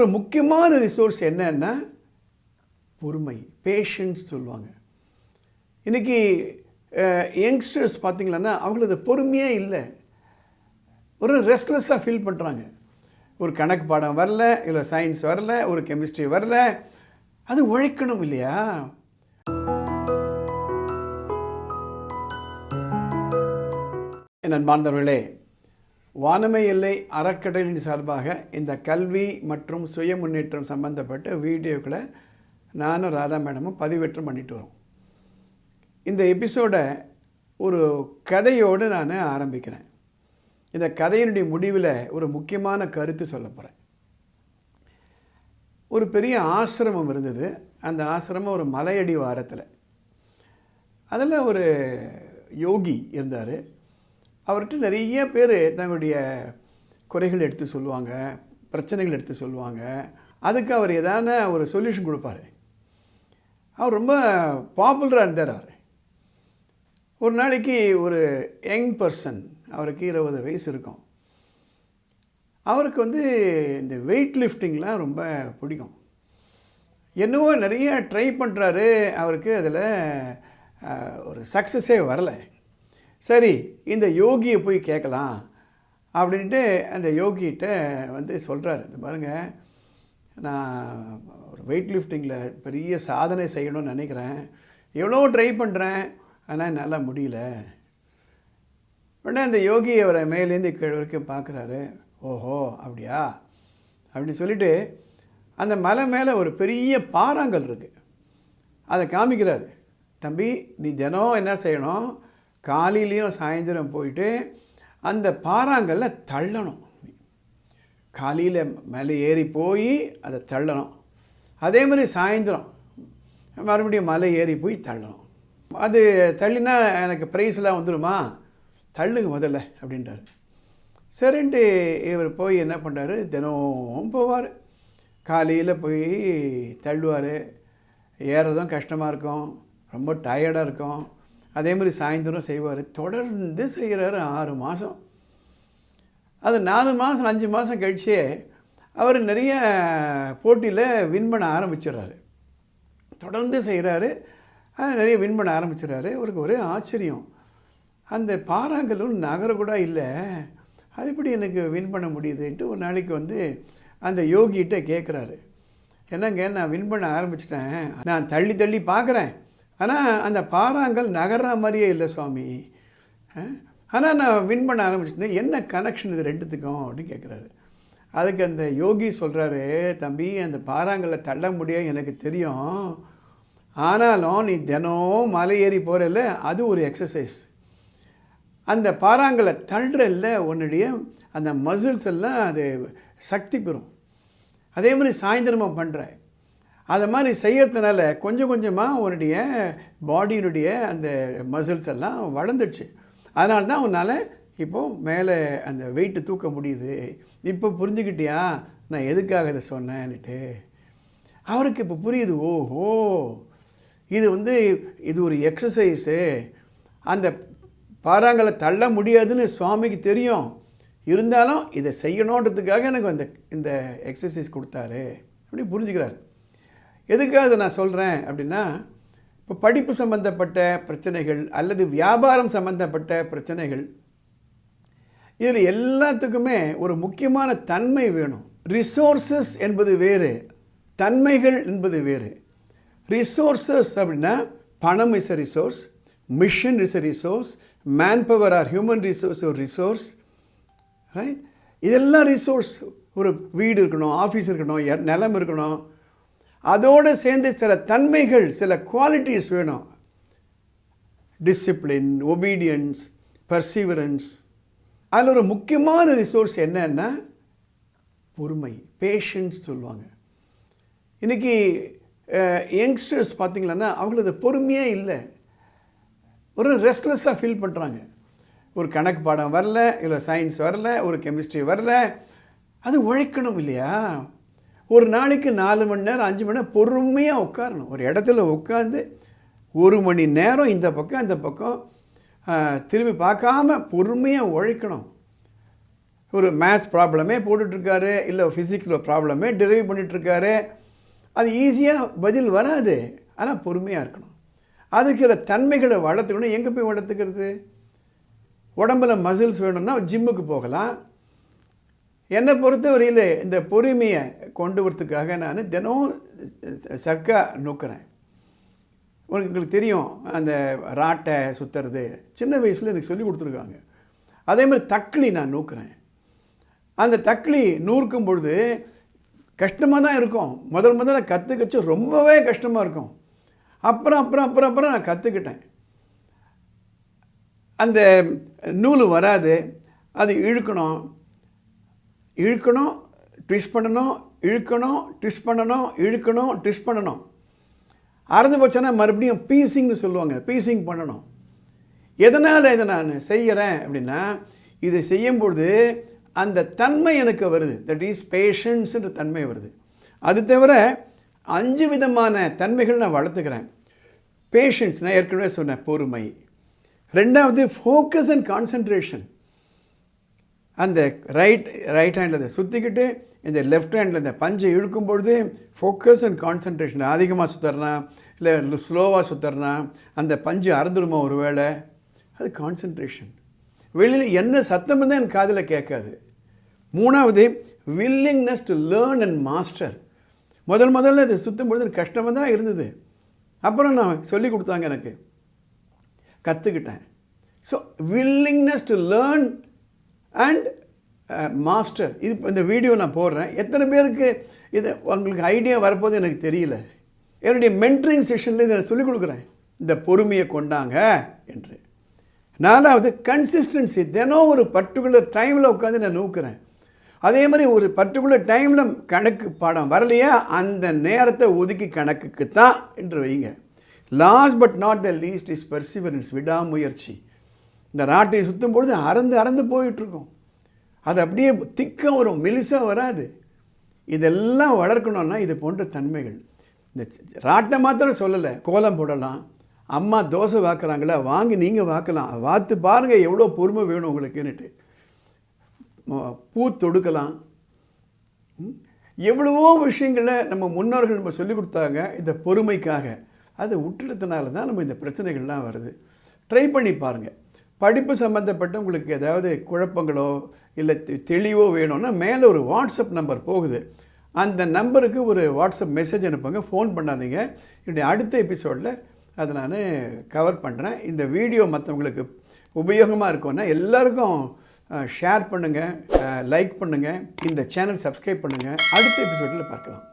ஒரு முக்கியமான ரிசோர்ஸ் என்னன்னா பொறுமை பேஷன்ஸ் சொல்லுவாங்க. இன்றைக்கி யங்ஸ்டர்ஸ் பார்த்தீங்களன்னா அவங்களுக்கு பொறுமையே இல்லை. ஒரு ரெஸ்ட்லெஸ்ஸாக ஃபீல் பண்ணுறாங்க ஒரு கணக்கு பாடம் வரல இல்லை சயின்ஸ் வரல ஒரு கெமிஸ்ட்ரி வரல அது உழைக்கணும் இல்லையா? என் அன்பார்ந்தவர்களே வானமை எல்லை அறக்கட்டளையின் சார்பாக இந்த கல்வி மற்றும் சுய முன்னேற்றம் சம்பந்தப்பட்ட வீடியோக்களை நானும் ராதா மேடமும் பதிவேற்றம் பண்ணிட்டு வரோம். இந்த எபிசோடை ஒரு கதையோடு நான் ஆரம்பிக்கிறேன். இந்த கதையினுடைய முடிவில் ஒரு முக்கியமான கருத்து சொல்ல போகிறேன் ஒரு பெரிய ஆசிரமம் இருந்தது. அந்த ஆசிரமம் ஒரு மலையடி வாரத்தில் அதில் ஒரு யோகி இருந்தார். அவர்கிட்ட நிறைய பேர் தங்களுடைய குறைகள் எடுத்து சொல்லுவாங்க பிரச்சனைகள் எடுத்து சொல்லுவாங்க. அதுக்கு அவர் எதான ஒரு சொல்யூஷன் கொடுப்பாரு. அவர் ரொம்ப பாப்புலராக இருந்தார் அவர். ஒரு நாளைக்கு ஒரு யங் பர்சன் அவருக்கு இருபது வயசு இருக்கும். அவருக்கு வந்து இந்த வெயிட் லிஃப்டிங்லாம் ரொம்ப பிடிக்கும். என்னவோ நிறைய ட்ரை பண்ணுறாரு அவருக்கு அதில் ஒரு சக்ஸஸே வரலை. சரி இந்த யோகியை போய் கேட்கலாம் அப்படின்ட்டு அந்த யோகிகிட்ட வந்து சொல்கிறாரு இந்த பாருங்கள் நான் ஒரு வெயிட் லிஃப்டிங்கில் பெரிய சாதனை செய்யணும்னு நினைக்கிறேன். எவ்வளோ ட்ரை பண்ணுறேன் ஆனால் என்னால் முடியல. உடனே அந்த யோகி அவரை மேலேருந்து கீழ் வரைக்கும் பார்க்குறாரு. ஓஹோ அப்படியா? அப்படின்னு சொல்லிட்டு அந்த மலை மேலே ஒரு பெரிய பாறாங்கல் இருக்குது அதை காமிக்கிறாரு. தம்பி நீ தினம் என்ன செய்யணும்? காலையிலையும் சாயந்தரம் போயிட்டு அந்த பாறாங்கல்ல தள்ளணும். காலையில் மேலே ஏறி போய் அதை தள்ளணும். அதே மாதிரி சாயந்தரம் மறுபடியும் மலை ஏறி போய் தள்ளணும். அது தள்ளினா எனக்கு ப்ரைஸ்லாம் வந்துடுமா தள்ளுங்க முதல்ல அப்படின்றாரு. சரின்ட்டு இவர் போய் என்ன பண்ணுறாரு தினமும் போவார். காலையில் போய் தள்ளுவார். ஏறதும் கஷ்டமாக இருக்கும். ரொம்ப டயர்டாக இருக்கும். அதே மாதிரி சாயந்தரம் செய்வார். தொடர்ந்து செய்கிறாரு ஆறு மாதம் அது நாலு மாதம் அஞ்சு மாதம் கழிச்சே அவர் நிறைய போட்டியில் வின் பண்ண ஆரம்பிச்சிடுறாரு. தொடர்ந்து செய்கிறாரு நிறைய வின் பண்ண ஆரம்பிச்சிடுறாரு. அவருக்கு ஒரே ஆச்சரியம். அந்த பாறாங்கல்லும் நகர கூட இல்லை. அது எப்படி எனக்கு வின் பண்ண முடியுதுன்ட்டு ஒரு நாளைக்கு வந்து அந்த யோகிகிட்ட கேட்குறாரு என்னங்க நான் வின் பண்ண ஆரம்பிச்சிட்டேன். நான் தள்ளி தள்ளி பார்க்குறேன் ஆனால் அந்த பாறாங்கல் நகர்ற மாதிரியே இல்லை சுவாமி. ஆனால் நான் வின் பண்ண ஆரம்பிச்சிட்டேன் என்ன கனெக்ஷன் இது ரெண்டுத்துக்கும் அப்படின்னு கேட்குறாரு அதுக்கு அந்த யோகி சொல்கிறாரு தம்பி அந்த பாறாங்கல்ல தள்ள முடியாது எனக்கு தெரியும். ஆனாலும் நீ தினம் மலை ஏறி போகிறல்ல அது ஒரு எக்ஸசைஸ் அந்த பாறாங்கலை தள்ளுறல்ல உன்னுடைய அந்த மசில்ஸ் எல்லாம் அது சக்தி பெறும். அதே மாதிரி சாயந்தரமாக பண்ணுற அதை மாதிரி செய்யறதுனால கொஞ்சம் கொஞ்சமாக உன்னுடைய பாடியினுடைய அந்த மசில்ஸ் எல்லாம் வளர்ந்துடுச்சு. அதனால தான் உன்னால் இப்போது மேலே அந்த வெயிட்டு தூக்க முடியுது. இப்போ புரிஞ்சுக்கிட்டியா? நான் எதுக்காக இதை சொன்னேன்னுட்டு. அவருக்கு இப்போ புரியுது ஓஹோ இது வந்து இது ஒரு எக்ஸசைஸு அந்த பாறாங்களை தள்ள முடியாதுன்னு சுவாமிக்கு தெரியும். இருந்தாலும் இதை செய்யணுன்றதுக்காக எனக்கு அந்த இந்த எக்ஸசைஸ் கொடுத்தாரு. அப்படி புரிஞ்சுக்கிறார். எதுக்காக அதை நான் சொல்கிறேன் அப்படின்னா இப்போ படிப்பு சம்மந்தப்பட்ட பிரச்சனைகள் அல்லது வியாபாரம் சம்மந்தப்பட்ட பிரச்சனைகள் இதில் எல்லாத்துக்குமே ஒரு முக்கியமான தன்மை வேணும். ரிசோர்ஸஸ் என்பது வேறு தன்மைகள் என்பது வேறு. ரிசோர்ஸஸ் அப்படின்னா பணம் is a resource machine is a resource manpower are human resource ஒரு ரிசோர்ஸ் ரைட் இதெல்லாம் ரிசோர்ஸ் ஒரு வீடு இருக்கணும் ஆஃபீஸ் இருக்கணும் நிலம் இருக்கணும் அதோடு சேர்ந்து சில தன்மைகள் சில குவாலிட்டிஸ் வேணும். டிசிப்ளின் ஒபீடியன்ஸ் பர்சீவரன்ஸ் அதில் ஒரு முக்கியமான ரிசோர்ஸ் என்னன்னா பொறுமை பேஷன்ஸ் சொல்லுவாங்க. இன்றைக்கி யங்ஸ்டர்ஸ் பார்த்திங்களன்னா அவங்களது பொறுமையே இல்லை. ஒரு ரெஸ்ட்லெஸ்ஸாக ஃபீல் பண்ணுறாங்க ஒரு கணக்கு பாடம் வரல இல்லை சயின்ஸ் வரல ஒரு கெமிஸ்ட்ரி வரல அது உழைக்கணும் இல்லையா? ஒரு நாளைக்கு நாலு மணி நேரம் அஞ்சு மணி நேரம் பொறுமையாக உட்காரணும். ஒரு இடத்துல உட்காந்து ஒரு மணி நேரம் இந்த பக்கம் அந்த பக்கம் திரும்பி பார்க்காம பொறுமையாக உழைக்கணும். ஒரு மேத்ஸ் ப்ராப்ளமே போட்டுட்ருக்காரு இல்லை ஃபிசிக்ஸில் ப்ராப்ளமே டிரைவ் பண்ணிகிட்ருக்காரு அது ஈஸியாக பதில் வராது. ஆனால் பொறுமையாக இருக்கணும். அதுக்கிற சில தன்மைகளை வளர்த்துக்கணும். எங்கே போய் வளர்த்துக்கிறது? உடம்புல மசில்ஸ் வேணும்னா ஜிம்முக்கு போகலாம். என்னை பொறுத்தவரையில் இந்த பொறுமையை கொண்டு வரத்துக்காக நான் தினம் சர்க்கா நோக்கிறேன். உங்களுக்கு தெரியும் அந்த ராட்டை சுற்றுறது சின்ன வயசில் எனக்கு சொல்லி கொடுத்துருக்காங்க. அதே மாதிரி தக்களி நான் நோக்கிறேன். அந்த தக்களி நூறுக்கும் பொழுது கஷ்டமாக தான் இருக்கும். முதல் முதல்ல கற்றுக்கச்சு ரொம்பவே கஷ்டமாக இருக்கும். அப்புறம் அப்புறம் அப்புறம் அப்புறம் நான் கற்றுக்கிட்டேன் அந்த நூல் வராது. அது இழுக்கணும். இழுக்கணும் ட்விஸ்ட் பண்ணணும் இழுக்கணும் ட்விஸ்ட் பண்ணணும் இழுக்கணும் ட்விஸ்ட் பண்ணணும். அறந்து போச்சுன்னா மறுபடியும் பீசிங்னு சொல்லுவாங்க. பீசிங் பண்ணணும். எதனால் இதை நான் செய்கிறேன் அப்படின்னா இதை செய்யும்பொழுது அந்த தன்மை எனக்கு வருது. தட் இஸ் பேஷன்ஸுன்ற தன்மை வருது. அது தவிர அஞ்சு விதமான தன்மைகள் நான் வளர்த்துக்கிறேன். பேஷன்ஸ் நான் ஏற்கனவே சொன்னேன் பொறுமை. ரெண்டாவது ஃபோக்கஸ் அண்ட் கான்சன்ட்ரேஷன் அந்த ரைட் ரைட் ஹேண்டில் அதை சுற்றிக்கிட்டு இந்த லெஃப்ட் ஹேண்டில் இந்த பஞ்சை இழுக்கும் பொழுது ஃபோக்கஸ் அண்ட் கான்சன்ட்ரேஷன் அதிகமாக சுற்றுறனா இல்லை ஸ்லோவாக சுற்றுறனா அந்த பஞ்சு அறந்துருமா ஒரு வேளை அது கான்சன்ட்ரேஷன் வெளியில் என்ன சத்தம் தான் என் காதில் கேட்காது. மூணாவது willingness to learn and master முதல் முதல்ல இது சுற்றும் பொழுது எனக்கு கஷ்டமாக தான் இருந்தது. அப்புறம் நான் சொல்லி கொடுத்தாங்க எனக்கு. கற்றுக்கிட்டேன் so willingness to learn and master uh, இது இந்த வீடியோ நான் போடுறேன். எத்தனை பேருக்கு இது உங்களுக்கு ஐடியா வரப்போது எனக்கு தெரியல. என்னுடைய மென்டரிங் செஷனில் இதை சொல்லிக் கொடுக்குறேன். இந்த பொறுமையை கொண்டாங்க என்று. நாலாவது கன்சிஸ்டன்சி தினம் ஒரு பர்டிகுலர் டைமில் உட்காந்து நான் நோக்குறேன். அதே மாதிரி ஒரு பர்டிகுலர் டைமில் கணக்கு பாடம் வரலையா? அந்த நேரத்தை ஒதுக்கி கணக்குக்கு தான் என்று வைங்க. Last but not the least is perseverance விடாமுயற்சி. இந்த ராட்டை சுற்றும் பொழுது அறந்து அறந்து போயிட்டுருக்கோம். அது அப்படியே திக்கம் வரும் மெலிசாக வராது. இதெல்லாம் வளர்க்கணும்னா இது போன்ற தன்மைகள். இந்த ராட்டை மாத்திரம் சொல்லலை கோலம் போடலாம். அம்மா தோசை வாக்குறாங்களா வாங்கி நீங்கள் வாக்கலாம். வாத்து பாருங்கள் எவ்வளோ பொறுமை வேணும் உங்களுக்குன்னுட்டு. பூ தொடுக்கலாம். எவ்வளவோ விஷயங்களை நம்ம முன்னோர்கள் நம்ம சொல்லிக் கொடுத்தாங்க இந்த பொறுமைக்காக. அது விட்டுறதுனால தான் நம்ம இந்த பிரச்சனைகள்லாம் வருது. ட்ரை பண்ணி பாருங்கள் படிப்பு சம்மந்தப்பட்ட உங்களுக்கு ஏதாவது குழப்பங்களோ இல்லை தெளிவோ வேணும்னா மேலே ஒரு வாட்ஸ்அப் நம்பர் போகுது. அந்த நம்பருக்கு ஒரு வாட்ஸ்அப் மெசேஜ் அனுப்புங்க. ஃபோன் பண்ணாதீங்க. என்னுடைய அடுத்த எபிசோடில் அதை நான் கவர் பண்ணுறேன் இந்த வீடியோ மற்றவங்களுக்கு உபயோகமாக இருக்கும்னா எல்லாருக்கும் ஷேர் பண்ணுங்கள் லைக் பண்ணுங்கள் இந்த சேனல் சப்ஸ்கிரைப் பண்ணுங்கள் அடுத்த எபிசோடில் பார்க்கலாம்.